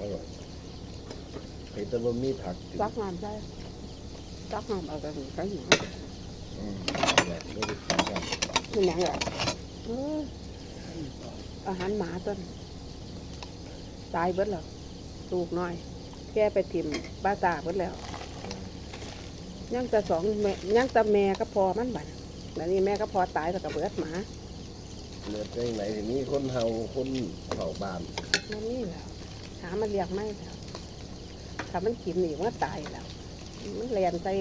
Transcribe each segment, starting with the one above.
อร่อยเห็นแต่ว่ามีผักอยู่ซักน้ำได้ซักน้ำเอากันกันหนูอืมแบบไม่ได้กินกันนี่หยังอะเอออาหารหมาต้นตายเบิดแล้วลูกน้อย แกไปถิ่มป้าตาเบิดแล้วยังแต่สองแม่ยังแต่แม่ก็พอมันบัดแล้วนี่แม่ก็พอตายแล้วก็เบิดหมาเลือดได้ไหนทีนี้คนเฮาคนเผาบ้าน มันนี่แหล้ว หามันเลี้ยงไม่แล้วถ้ามันกินนี่มันก็ตายแล้ว มันเรียนใส่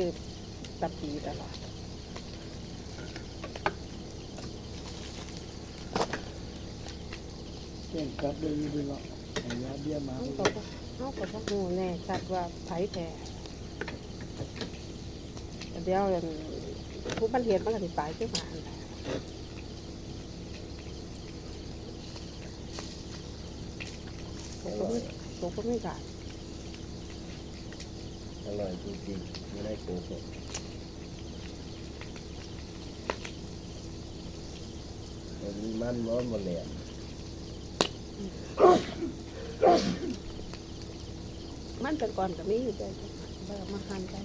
ตะปีตลอดเก่งกลับเลยอยู่ดีละเอายาเบี้ยมาเขาก็เขาก็บอกงูแน่ชัดว่าไผแท้แต่เดี๋ยวอย่างผู้บันเทียนมันก็สิตายขึ้นมาหั่นแห ละอตัวก็ไม่ตัวก็ไม่กล้าอร่อยจริงๆไม่ได้โกหกมันมีมันร้อนหมดเลยอะมันแต่ก่อนก็มีอยู่ใจเบอมาหันไป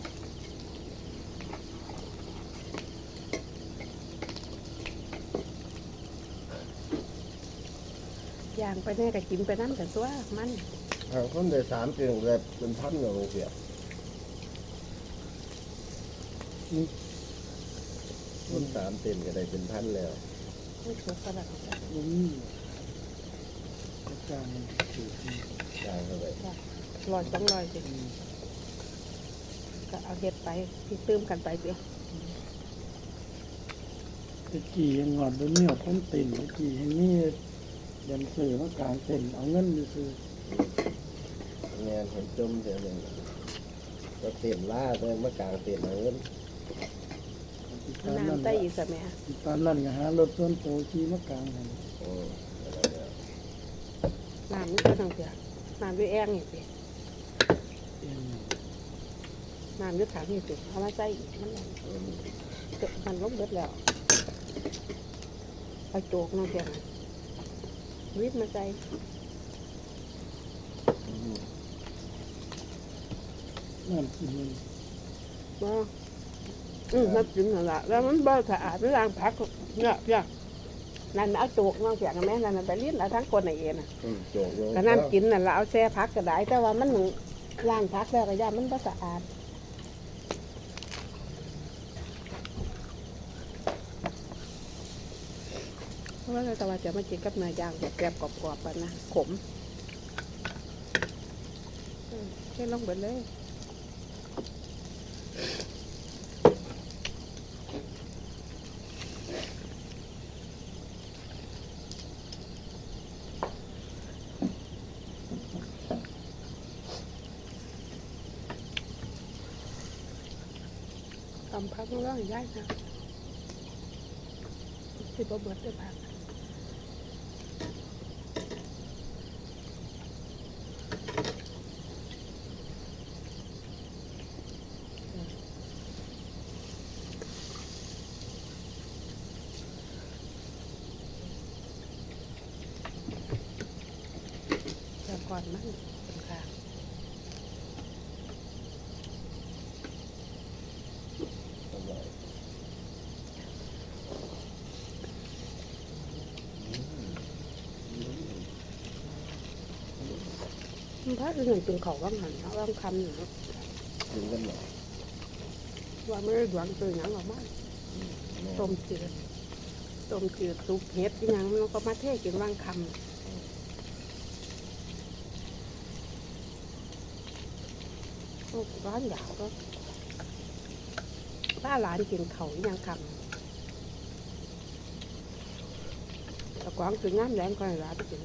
ย่างไปแน่ก็กินไปนั่นแต่ตัวมันทางคนโดยสารเก่งแบบเป็นพันกับโรงเรียนคนสามเต็มก็ได้เป็นพันแล้วไม่ถูกกระดับลุงนี่อาจารย์ถือได้เข้าไปลอยสองลอยสิก็เอาเห็ดไปที่ตื้มกันไปเดียวตะกี้ยังงอดบนเนี่ยพ้นติ่นตะกี้ยังนี่ ยันสื่อมากลางเต็นเอาเงินไปซื้องานเห็นจมเดี๋ยวนี้ก็เต็มล่าเลยมากลางเต็มเอาเงินตอนนั้นน้ำใต้อีกสมัยตอนนั้นก็หารถส่วนโตขี่มากลางกันโอ้อะไรเนี่ยน้ำนี่ก็ต้องเสียน้ำด้วยแองนี่สิเองน้ำด้วยถังนี่สิเอามาใส่อีกมันนั่นอืมเกิดมันล้มเบิดแล้วเอาโจกน้องเสียง วิทย์มาใส่อืมน้ำกินมันว่าอืมนับกินนั่นแหละแล้วมันบ่สะอาดไม่ล้างผักเนี่ยเพียงนั่นเอาโจกน้องเสียงแม่นั่นนะไปลิ้นเอาทั้งคนในเอ็นะอืมโจกโยก็น้ำกินนั่นละเอาแช่พักก็ได้แต่ว่ามันล้างพักแล้วก็ย่ามันบ่สะอาดเพราะ ว่าแต่ว่าจะมากินกับเนื้อย่างแบบแบบกรอบๆไปนะขมแค่ลงเบิดเลยทำพักมันร้องย้ายนะสิบ่เบิดได้พัก แต่ ก่อนมันเป็นค่ะอร่อยมันพักหนึ่งตึงเขาว่างหันเขาว่างคำหนึ่งกินกันหน่อยว่าไม่ได้หวังตัวหยังหรอกมั้งต้มจืดต้มจืดซุปเห็ดอีหยังมันก็มาเทกินว่างคำ ร้อนยาวก็ป้าหลานกินเขายังคำแต่กวางกินน้ำแรงก็ให้หลานกิน